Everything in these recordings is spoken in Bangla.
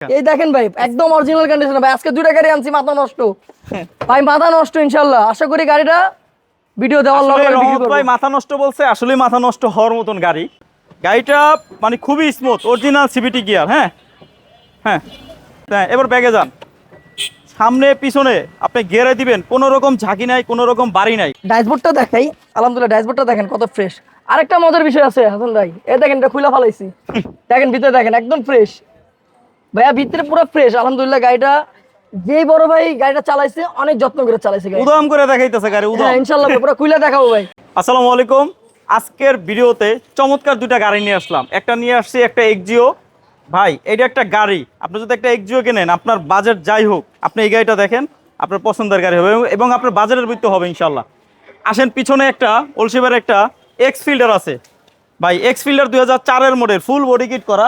এই দেখেন ভাই একদম অরিজিনাল কন্ডিশন ভাই। আজকে দুইটা গাড়ি আনছি মাথা নষ্ট। ভাই মাথা নষ্ট ইনশাল্লাহ আশা করি গাড়িটা ভিডিও দেওয়ার লগে ভাই মাথা নষ্ট বলছে আসলে মাথা নষ্ট হওয়ার মতন গাড়ি। গাড়িটা মানে খুবই স্মুথ অরিজিনাল সিবিটি গিয়ার হ্যাঁ? হ্যাঁ। হ্যাঁ এবার ব্যাগে যান। সামনে পিছনে আপনি গিয়ারে দিবেন কোনো রকম ঝাঁকি নাই কোনো রকম বাড়ি নাই। ড্যাশবোর্ডটা দেখাই। আলহামদুলিল্লাহ ড্যাশবোর্ডটা দেখেন কত ফ্রেশ আরেকটা মজার বিষয় আছে হাসান ভাই। এই দেখেন এটা খুলে ফেলাইছি। দেখেন ভিতরে দেখেন একদম ফ্রেশ ভাইয়া ভিতরে পুরো ফ্রেশ আলহামদুলিল্লাহ গাড়িটা যেই বড় ভাই গাড়িটা চালাইছে অনেক যত্ন করে চালাইছে উদাম করে দেখাইতেছে গাড়ি উদাম। হ্যাঁ ইনশাল্লাহ ভাই, পুরো খুলে দেখাবো ভাই। আসসালামু আলাইকুম। আজকের ভিডিওতে চমৎকার দুইটা গাড়ি নিয়ে আসলাম। একটা নিয়ে আসছি একটা এক্সিও ভাই এটা একটা গাড়ি। আপনি যদি একটা এক্সিও কেনেন আপনার বাজেট যাই হোক আপনি এই গাড়িটা দেখেন আপনার পছন্দের গাড়ি হবে এবং আপনার বাজেটের ভিত্তি হবে ইনশাল্লাহ আসেন পিছনে একটা ওলসিবার একটা এক্স ফিল্ডার আছে। ভাই এক্স ফিল্ডার দুই হাজার চারের মডেল ফুল বডি কিট করা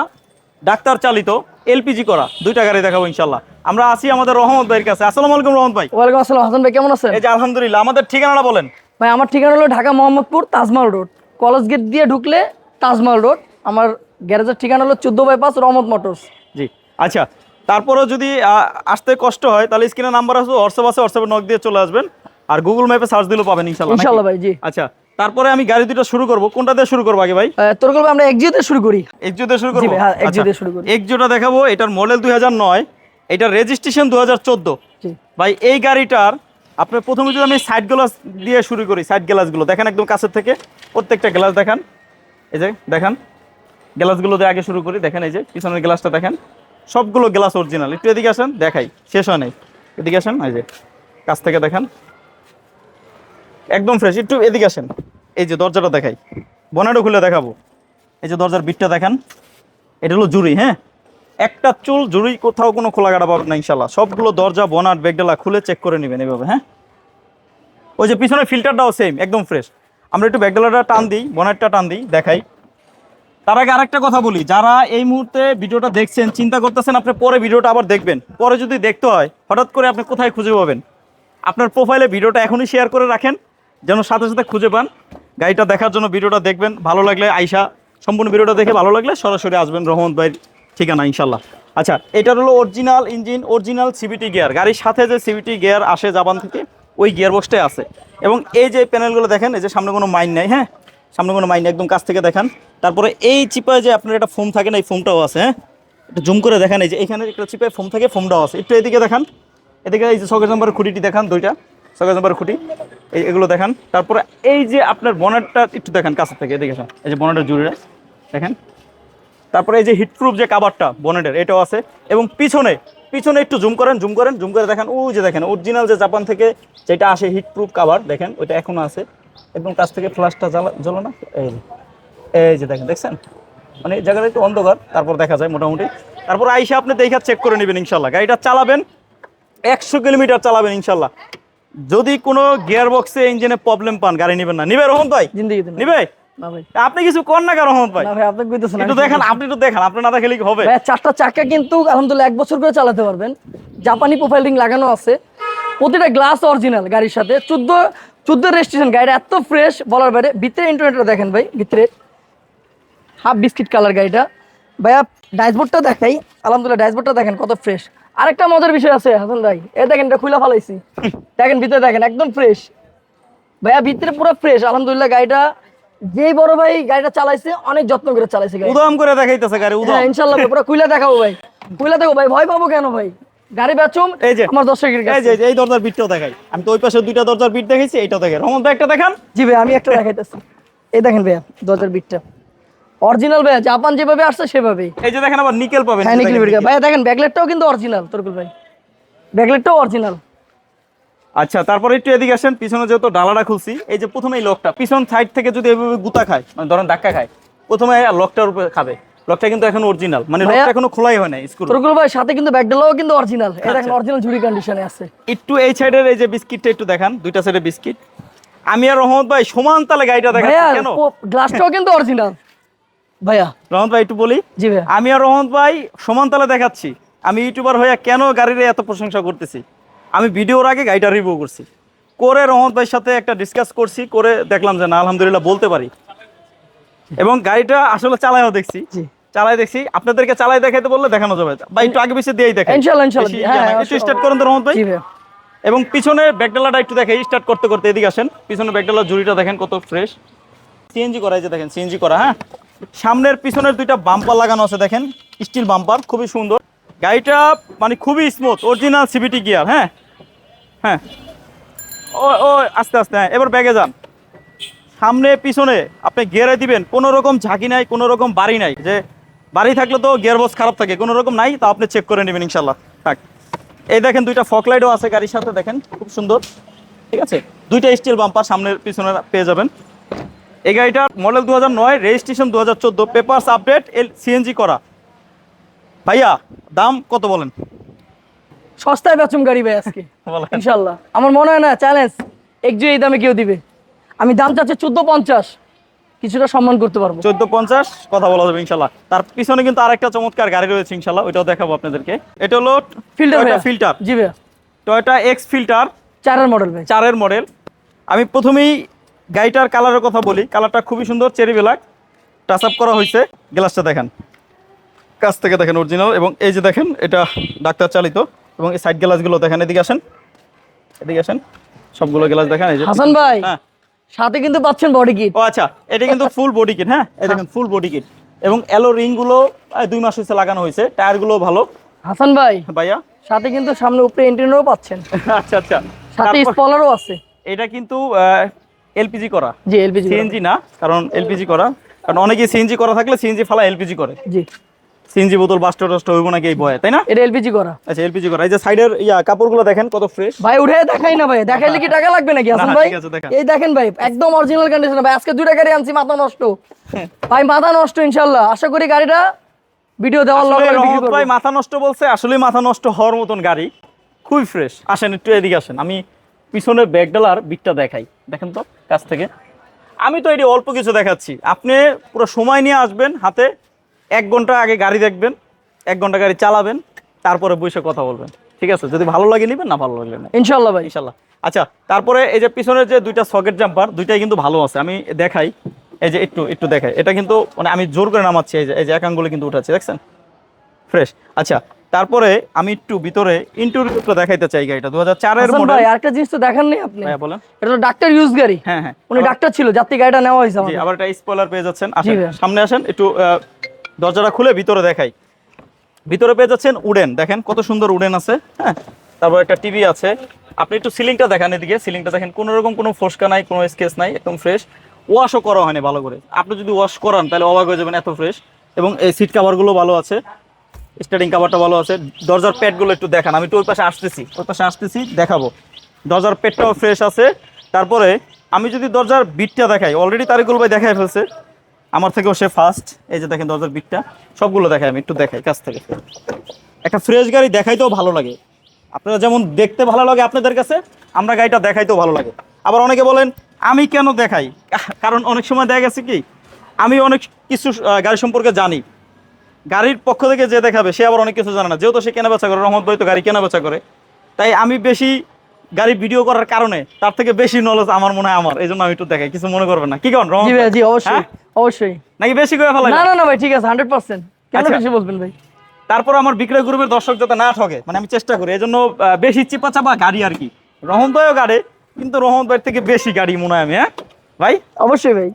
ডাক্তার চালিত। এলপিজি করা দুইটা গাড়ি দেখাবো ইনশাল্লাহ আমরা আসি আমাদের রহমত ভাইয়ের কাছে। আসসালামু আলাইকুম রহমত ভাই। ওয়ালাইকুম আসসালাম। হাসান ভাই কেমন আছেন? এই যে আলহামদুলিল্লাহ আমাদের ঠিকানাটা বলেন। ভাই আমার ঠিকানা হলো Dhaka Mohammadpur Taj Mahal road. College gate দিয়ে ঢুকলে তাজমহল রোড। আমার গ্যারেজের ঠিকানা হলো চোদ্দ বাইপাস রহমত মোটরস। জি আচ্ছা। তারপরেও যদি আসতে কষ্ট হয় তাহলে স্ক্রিনে নাম্বার আছে হোয়াটসঅ্যাপ আছে হোয়াটসঅ্যাপে নক দিয়ে চলে আসবেন। আর গুগল ম্যাপে সার্চ দিলেও পাবেন ইনশাল্লাহ? ইনশাল্লাহ ভাই জি। আচ্ছা তারপরে আমি গাড়ি দুটো শুরু করব। কোনটা দিয়ে শুরু করব আগে ভাই? তোর গল্প আমরা একজিওতে শুরু করি। এক্সিও দিয়ে শুরু করব? হ্যাঁ, Exio দিয়ে শুরু করি। এক্সিওটা দেখাবো এটার মডেল দুই হাজার নয় এটার রেজিস্ট্রেশন দু হাজার চোদ্দ। জি। ভাই এই গাড়িটার আপনার প্রথমে যদি আমি সাইড গ্লাস দিয়ে শুরু করি সাইড গ্লাসগুলো দেখেন একদম কাছের থেকে প্রত্যেকটা গ্লাস দেখান। এই যে দেখেন গ্লাসগুলো দিয়ে আগে শুরু করি দেখেন এই যে পিছনের গ্লাসটা দেখেন। সবগুলো গ্লাস অরিজিনাল একটু এদিকে আসেন দেখাই শেষ হয় নাই। এদিকে আসেন এই যে কাছ থেকে দেখেন। একদম ফ্রেশ একটু এদিকে আসেন। এই যে দরজাটা দেখাই। বনেটও খুলে দেখাবো। এই যে দরজার বিটটা দেখান। এটা হলো জুড়ি হ্যাঁ? একটা চুল, জুড়ি কোথাও কোনো খোলা গাড়া পাবেন না ইনশাল্লাহ সবগুলো দরজা বনাট বেগডালা খুলে চেক করে নেবেন এভাবে হ্যাঁ? ওই যে পিছনে ফিল্টারটাও সেম একদম ফ্রেশ আমরা একটু ব্যাগডালাটা টান দিই বনেটটা টান দিই, দেখাই। তার আগে আরেকটা কথা বলি। যারা এই মুহূর্তে ভিডিওটা দেখছেন, চিন্তা করতেছেন আপনি পরে ভিডিওটা আবার দেখবেন। পরে যদি দেখতে হয়, হঠাৎ করে আপনি কোথায় খুঁজে পাবেন? আপনার প্রোফাইলে ভিডিওটা এখনই শেয়ার করে রাখেন। যেন সাথে সাথে খুঁজে পান। গাড়িটা দেখার জন্য ভিডিওটা দেখবেন, ভালো লাগলে আইসা, সম্পূর্ণ ভিডিওটা দেখে ভালো লাগলে সরাসরি আসবেন রহমত ভাইয়ের ঠিকানা ইনশাল্লাহ আচ্ছা এটার হলো original engine original CBT gear গাড়ির সাথে যে সিবিটি গিয়ার আসে জাপান থেকে, ওই গিয়ার বক্সটাই আছে। এবং এই যে প্যানেলগুলো দেখেন, এই যে সামনে কোনো মাইন নেই হ্যাঁ? সামনে কোনো মাইন একদম কাছ থেকে দেখেন। তারপরে এই চিপায় যে আপনার একটা ফোম থাকে না, এই ফোমটাও আছে হ্যাঁ? একটু জুম করে দেখেন, এই যে এখানে একটা চিপায় ফোম থাকে ফোমটাও আছে। একটু এদিকে দেখান। এদিকে এই যে ছকের নম্বরের খুঁটিটি দেখান দুইটা। ছকের নম্বরের খুঁটি। এগুলো দেখান। তারপরে এই যে আপনার বনেটটা একটু দেখেন কাছে থেকে, এদিকে এই যে বনেটের জুড়িটা, দেখেন। তারপরে এই যে হিটপ্রুফ যে কাবারটা, বনেটের, এটাও আছে। এবং পিছনে পিছনে একটু জুম করেন জুম করেন, জুম করে দেখেন। ওই যে দেখেন অরিজিনাল যে জাপান থেকে যেটা আসে হিটপ্রুফ কাভার দেখেন, ওইটা এখনও আছে। একদম কাছ থেকে ফ্লাশটা জ্বালা জ্বলো না? এই এই যে দেখেন, দেখছেন? মানে জায়গাটা একটু অন্ধকার, তারপর দেখা যায় মোটামুটি। তারপর আইসা আপনি দেখা চেক করে নেবেন ইনশাল্লাহ। গাড়িটা চালাবেন, একশো কিলোমিটার চালাবেন ইনশাল্লাহ। যদি কোনো গিয়ার বক্সে ইঞ্জিনে প্রবলেম পান গাড়ি নেবেন না। নিবে রহমত ভাই? নিবে? আপনি কিছু কর না রহমত ভাই? না ভাই আপনাকে কইতেছেন একটু দেখান আপনি একটু দেখান আপনি না দেখালে কি হবে? ভাই চারটা চাকা কিন্তু আলহামদুলিল্লাহ এক বছর করে চালাতে পারবেন। জাপানি প্রোফাইল রিং লাগানো আছে। প্রতিটা গ্লাস অরিজিনাল গাড়ির সাথে। চোদ্দ চোদ্দ রেজিস্ট্রেশন গাড়িটা এত ফ্রেশ বলার বাইরে ভিতরে ইন্টারনেটটা দেখেন ভাই ভিতরে হাফ বিস্কিট কালার গাড়িটা। ভাইয়া ড্যাশবোর্ডটা দেখাই। আলহামদুলিল্লাহ ড্যাশবোর্ডটা দেখেন কত ফ্রেশ আরেকটা মজার বিষয় আছে হাসান ভাই। এ দেখেন এটা খুলে ফেলাইছি। দেখেন ভিতরে দেখেন একদম ফ্রেশ ভাইয়া ভিতরে পুরো ফ্রেশ আলহামদুলিল্লাহ গাড়িটা যে বড় ভাই গাড়িটা চালাইছে অনেক যত্ন করে চালাইছে গাড়ি উদাম করে দেখাইতেছে গাড়ি উদাম। হ্যাঁ ইনশাল্লাহ ভাই, পুরো খুলে দেখাবো ভাই। খুলে দেখো ভাই ভয় পাবো কেন ভাই? গাড়ি বেচুম এই যে আমার দর্শকের এই কাছে। যে এই দরজার বিটটাও দেখাই। আমি তো ওই পাশে দুইটা দরজার বিট দেখাইছি এইটাও দেখে রহমত ভাই একটা দেখান। জি ভাই আমি একটা দেখাইতেছি। এই দেখেন ভাইয়া দরজার বিটটা অরিজিনাল ভাইয়া জাপান যেভাবে আসছে সেভাবেই। এই যে দেখেন আবার নিকেল পাবেন হ্যাঁ নিকলি দেখেন বিট ব্যাকলেটটাও কিন্তু অরিজিনাল তরকুল ভাই। ব্যাকলেটটাও অরিজিনাল আচ্ছা তারপরে একটু এদিকে আসেন পিছনে যেহেতু ডালাটা খুলছি এই যে প্রথমে এই লকটা পিছন সাইড থেকে যদি এভাবে গুতা খায় মানে ধরেন ধাক্কা খায় প্রথমে লকটার উপরে খাবে। লকটা কিন্তু এখন অরিজিনাল মানে লকটা এখনও খোলাই হয় না স্ক্রু তরকুল ভাই সাথে কিন্তু ব্যাকডালাও কিন্তু অরিজিনাল আচ্ছা। দেখেন অরিজিনাল ঝুড়ি কন্ডিশনে আছে। একটু এই সাইডের এই যে বিস্কিটটা একটু দেখান দুইটা সাইডে বিস্কিট আমি আর রহমত ভাই সমান তালে গাড়িটা দেখাচ্ছি কেন? গ্লাসটাও কিন্তু অরিজিনাল ভাইয়া। রহমত ভাই একটু বলি? জি ভাইয়া। আমি আর রহমত ভাই সমান তালে দেখাচ্ছি। আমি ইউটিউবার হয়ে কেন গাড়ির এত প্রশংসা করতেছি? আমি ভিডিওর আগে গাড়িটা রিভিউ করছি। করে রহমত ভাইয়ের সাথে একটা ডিসকাস করছি করে দেখলাম যে না আলহামদুলিল্লাহ বলতে পারি। এবং গাড়িটা আসলে চালায়ও দেখছি। চালাই দেখছি। আপনাদেরকে চালাই দেখাইতে বললে দেখানো যাবে। বা একটু আগে পিছিয়ে দিয়েই দেখেন হ্যাঁ। হ্যাঁ, একটু স্টার্ট করেন তো রহমত ভাই। এবং পিছনে ব্যাকডালাটা একটু দেখে স্টার্ট করতে করতে এদিকে আসেন। পিছনে ব্যাকডালার জুড়িটা দেখেন কত ফ্রেশ সিএনজি করা যে দেখেন সিএনজি করা হ্যাঁ? সামনের পিছনের দুইটা বাম্পার লাগানো আছে দেখেন, স্টিল বাম্পার, খুবই সুন্দর। গাড়িটা মানে খুবই স্মুথ অরিজিনাল সিবিটি গিয়ার হ্যাঁ? হ্যাঁ। ও ও আস্তে আস্তে হ্যাঁ এবার ব্যাগে যান। সামনে, পিছনে, আপনি গিয়ারে দিবেন, কোনো রকম ঝাঁকি নাই, কোনো রকম বাড়ি নাই। যে বাড়ি থাকলে তো গিয়ার বক্স খারাপ থাকে, কোনো রকম নাই, তা আপনি চেক করে নেবেন ইনশাল্লাহ। থাক। এই দেখেন দুইটা ফকলাইটও আছে গাড়ির সাথে, দেখেন, খুব সুন্দর। ঠিক আছে? দুইটা স্টিল বাম্পার সামনের পিছনে পেয়ে যাবেন। এই গাড়িটার মডেল দু হাজার নয় রেজিস্ট্রেশন দু হাজার চোদ্দ পেপার্স আপডেট এল সিএনজি করা। ভাইয়া দাম কত বলেন? সস্তায় বেচুম গাড়ি ভাই আজকে ইনশাল্লাহ। আমার মনে হয় না চ্যালেঞ্জ একজু এই দামে কেউ দিবে। আমি দাম চাচ্ছি চোদ্দ পঞ্চাশ কিছুটা সম্মান করতে পারব। চোদ্দ পঞ্চাশ কথা বলা যাবে ইনশাল্লাহ। তার পিছনে কিন্তু আরেকটা চমৎকার গাড়ি রয়েছে ইনশাল্লাহ ওইটাও দেখাবো আপনাদেরকে। এটা হলো ফিল্টার ফিল্টার জি ভাইয়া। টয়োটা এক্স ফিল্টার চারের মডেল ভাই। চারের মডেল আমি প্রথমেই গাড়িটার কালারের কথা বলি কালারটা খুবই সুন্দর চেরি ব্ল্যাক টাচ আপ করা হয়েছে গ্লাসটা দেখেন। কাছ থেকে দেখেন অরিজিনাল এবং এই যে দেখেন এটা ডাক্তার চালিত এবং এই সাইড গ্লাসগুলো দেখেন এদিকে আসেন এদিকে আসেন সবগুলো গ্লাস দেখেন এই যে হাসান ভাই হ্যাঁ। সাথে কিন্তু পাচ্ছেন বডি কিট ও আচ্ছা এটা কিন্তু ফুল বডি কিট হ্যাঁ? এই দেখেন ফুল বডি কিট এবং এলো রিংগুলো আহ, দুই মাস হয়েছে লাগানো হয়েছে টায়ারগুলো ভালো। হাসান ভাই ভাইয়া? সাথে কিন্তু সামনে উপরে এন্টিনারও পাচ্ছেন। আচ্ছা আচ্ছা। সাথে স্পলারও আছে। এটা কিন্তু এলপিজি করা। জি এলপিজি সিএনজি না কারণ এলপিজি করা। কারণ অনেকে সিএনজি করা থাকলে সিএনজি ফালা এলপিজি করে। জি। সিএনজি বোতল বাস্ট টাস্ট হইব নাকি এই বয়ে তাই না? এটা এলপিজি করা। আচ্ছা এলপিজি করা। এই যে সাইডের ইয়া কাপড়গুলো দেখেন কত ফ্রেশ ভাই উঠে দেখাই না ভাই। দেখাইলে কি টাকা লাগবে নাকি হাসান না, ভাই। এই দেখেন ভাই একদম অরিজিনাল কন্ডিশন ভাই। আজকে দুইটা গাড়ি আনছি মাথা নষ্ট। ভাই মাথা নষ্ট ইনশাআল্লাহ আশা করি গাড়িটা ভিডিও দেওয়ার লগে লগে ভাই মাথা নষ্ট বলছে আসলে মাথা নষ্ট হওয়ার মতন গাড়ি। খুবই ফ্রেশ আসেন একটু এদিকে আসেন। আমি পিছনের ব্যাগডালার বিটটা দেখাই। দেখেন তো কাছ থেকে। আমি তো এটি অল্প কিছু দেখাচ্ছি। আপনি পুরো সময় নিয়ে আসবেন হাতে এক ঘণ্টা আগে গাড়ি দেখবেন এক ঘণ্টা গাড়ি চালাবেন তারপরে বসে কথা বলবেন। ঠিক আছে? যদি ভালো লাগে নেবেন না ভালো লাগলে না ইনশাল্লাহ ভাই। ইনশাল্লাহ আচ্ছা তারপরে এই যে পিছনের যে দুইটা সকেট জাম্পার দুইটাই কিন্তু ভালো আছে। আমি দেখাই। এই যে একটু একটু দেখাই। এটা কিন্তু মানে আমি জোর করে নামাচ্ছি। এই যে এই যে এক আঙ্গুলে কিন্তু উঠাচ্ছি দেখছেন? ফ্রেশ আচ্ছা তারপরে আমি একটু ভিতরে ইন্টারভিউটা দেখাইতে চাই গাড়িটা দু হাজার চারের মডেল ভাই আরেকটা জিনিস তো দেখান নেই আপনি? ভাইয়া বলেন। এটা তো ডাক্তার ইউজ গাড়ি। হ্যাঁ হ্যাঁ। উনি ডাক্তার ছিল যাত্রী গাড়িটা নেওয়া হয়েছে জি আবার একটা স্পয়লার পেয়ে যাচ্ছেন। আসেন সামনে আসেন একটু দরজাটা খুলে ভিতরে দেখাই। ভিতরে পেয়ে যাচ্ছেন উডেন। দেখেন কত সুন্দর উডেন আছে হ্যাঁ? তারপর একটা টিভি আছে। আপনি একটু সিলিংটা দেখান এদিকে। সিলিংটা দেখেন কোনো রকম কোনো ফোসকা নাই কোনো স্কেচ নাই একদম ফ্রেশ ওয়াশও করা হয়নি ভালো করে। আপনি যদি ওয়াশ করান তাহলে অবাক হয়ে যাবেন এত ফ্রেশ এবং এই সিট কাভারগুলো ভালো আছে। স্টার্টিং কাভারটা ভালো আছে। দরজার প্যাডগুলো একটু দেখান, আমি একটু ওই পাশে আসতেছি ওই পাশে আসতেছি, দেখাবো। দরজার পেটটাও ফ্রেশ আছে। তারপরে আমি যদি দরজার বিটটা দেখাই অলরেডি তারিকুল ভাই দেখাই ফেলছে। আমার থেকেও সে ফার্স্ট এই যে দেখেন দরজার বিটটা সবগুলো দেখাই আমি, একটু দেখাই কাছ থেকে। একটা ফ্রেশ গাড়ি দেখাইতেও ভালো লাগে। আপনারা যেমন দেখতে ভালো লাগে আপনাদের কাছে, আমরা গাড়িটা দেখাইতেও ভালো লাগে। আবার অনেকে বলেন, আমি কেন দেখাই? কারণ অনেক সময় দেখা গেছে কি, আমি অনেক কিছু গাড়ি সম্পর্কে জানি। গাড়ির পক্ষ থেকে যে দেখাবে সে আবার অনেক কিছু জানে না। যেহেতু সে কেনা বেচা করে রহমত ভাই তো গাড়ি কেনা বেচা করে। তাই আমি বেশি গাড়ি ভিডিও করার কারণে তার থেকে বেশি নলেজ আমার মনে হয় আমার। এই জন্য আমি একটু দেখাই কিছু মনে করবেন না। কি করেন রহমত জি অবশ্যই হ্যাঁ? অবশ্যই। নাকি বেশি করে ফেলাই না না না ভাই ঠিক আছে হান্ড্রেড পার্সেন্ট। কেন আচ্ছা। বেশি বলবেন ভাই? তারপর আমার বিক্রয় গ্রুপের দর্শক যাতে না ঠকে মানে আমি চেষ্টা করি এই জন্য বেশি চিপা চাপা গাড়ি আর কি। রহমত ভাইও গাড়ি কিন্তু রহমত ভাই থেকে বেশি গাড়ি মনে হয় আমি হ্যাঁ? ভাই? অবশ্যই ভাই।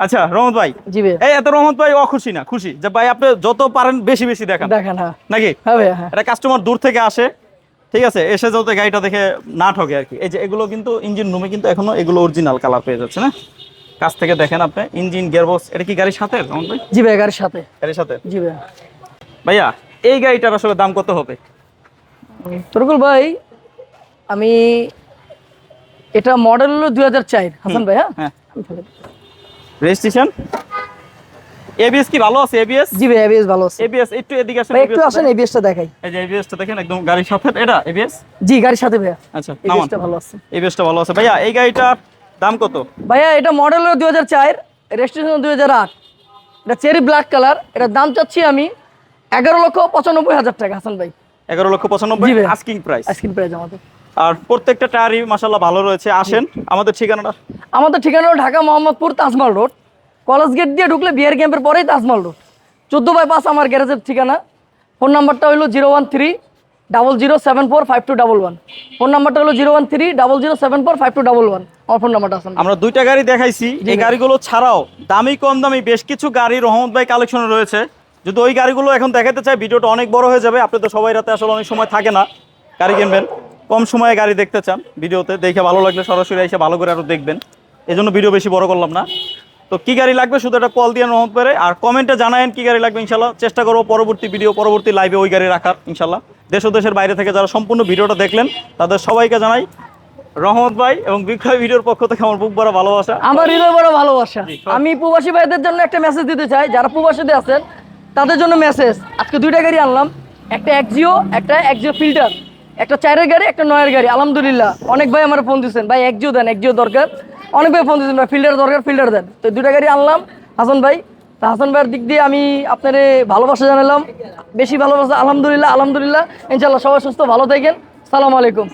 আচ্ছা রহমত ভাই। জি ভাই। এই এত রহমত ভাই অখুশি না খুশি। যে ভাই আপনি যত পারেন বেশি বেশি দেখান। দেখেন হ্যাঁ। নাকি? হ্যাঁ। ভাই এটা কাস্টমার দূর থেকে আসে ঠিক আছে? এসে যাতে গাড়িটা দেখে না ঠকে আর কি। এই যে এগুলো কিন্তু ইঞ্জিন রুমে কিন্তু এখনও এগুলো অরিজিনাল কালার পেয়ে যাচ্ছে না? কাছ থেকে দেখেন আপনি ইঞ্জিন গিয়ারবক্স এটা কি গাড়ির সাথে রহমত ভাই? জি ভাই গাড়ির সাথে। গাড়ির সাথে? জি ভাই। ভাইয়া এই গাড়িটার আসলে দাম কত হবে? তরকুল ভাই আমি এটা মডেল হলো দুই হাজার চার হাসান ভাই হ্যাঁ? হ্যাঁ। রেজিস্ট্রেশন এবিএস কি ভালো আছে এবিএস জি ভাই এবিএস ভালো আছে এবিএস একটু এদিকে আসেন ভাই একটু আসেন এবিএসটা দেখাই এই যে এবিএসটা দেখেন একদম গাড়ির সাথে এটা এবিএস জি গাড়ির সাথে ভাইয়া আচ্ছা এবিএসটা ভালো আছে এবিএসটা ভালো আছে ভাইয়া এই গাড়িটার দাম কত ভাইয়া এটা মডেল হলো দুই হাজার চার রেজিস্ট্রেশন দুই হাজার আট এটা চেরি ব্ল্যাক কালার এটার দাম চাচ্ছি আমি এগারো লক্ষ পঁচানব্বই হাজার টাকা হাসান ভাই এগারো লক্ষ পঁচানব্বই জি ভাই। আস্কিং প্রাইস আইসক্রিম প্রাইস আমাদের আর প্রত্যেকটা টায়ারই মাসাল্লাহ ভালো রয়েছে। আসেন আমাদের ঠিকানাটা। আমাদের ঠিকানা হলো Dhaka Mohammadpur Tajmahal road. College gate দিয়ে ঢুকলে বিয়ার ক্যাম্পের পরেই তাজমহল রোড। চোদ্দ বাই পাঁচ আমার গ্যারেজের ঠিকানা। ফোন নাম্বারটা হলো zero one three double zero seven four five two double one. Phone নাম্বারটা হলো zero one three double zero seven four five two double one. আমার ফোন নাম্বারটা আছে। আমরা দুইটা গাড়ি দেখাইছি। এই গাড়িগুলো ছাড়াও দামি কম দামি বেশ কিছু গাড়ি রহমত ভাই কালেকশনে রয়েছে। যদি ওই গাড়িগুলো এখন দেখাতে চাই ভিডিওটা অনেক বড় হয়ে যাবে। আপনি তো সবাই রাতে আসলে অনেক সময় থাকে না। গাড়ি কিনবেন। কম সময়ে গাড়ি দেখতে চান ভিডিওতে দেখে ভালো লাগলে সরাসরি এসে ভালো করে আরও দেখবেন। এই জন্য ভিডিও বেশি বড় করলাম না। তো কী গাড়ি লাগবে? শুধু একটা কল দিয়ে রহমত পারে আর কমেন্টে জানায়েন কী গাড়ি লাগবে ইনশাল্লাহ চেষ্টা করব পরবর্তী ভিডিও পরবর্তী লাইভে ওই গাড়ি রাখার ইনশাল্লাহ দেশ ও দেশের বাইরে থেকে যারা সম্পূর্ণ ভিডিওটা দেখলেন তাদের সবাইকে জানাই রহমত ভাই এবং বিক্রয় ভিডিওর পক্ষ থেকে আমার বুক বড় ভালোবাসা। আমার হৃদয় বড় ভালোবাসা। আমি প্রবাসী ভাইদের জন্য একটা মেসেজ দিতে চাই। যারা প্রবাসীতে আছেন তাদের জন্য মেসেজ আজকে দুইটা গাড়ি আনলাম। একটা একজিও একটা একজিও ফিল্টার একটা চারের গাড়ি, একটা নয়ের গাড়ি। আলহামদুলিল্লাহ, অনেক ভাই আমার ফোন দিচ্ছেন ভাই একজিও দেন একজিও দরকার। অনেক ভাই ফোন দিচ্ছেন ভাই, ফিল্ডার দরকার, ফিল্ডার দেন। তো দুটা গাড়ি আনলাম। হাসান ভাই, তা হাসান ভাইয়ের দিক দিয়ে আমি আপনার ভালোবাসা জানালাম। বেশি ভালোবাসা, আলহামদুলিল্লাহ আলহামদুলিল্লাহ। ইনশাল্লাহ সবাই সুস্থ, ভালো থাকেন। সালাম আলাইকুম।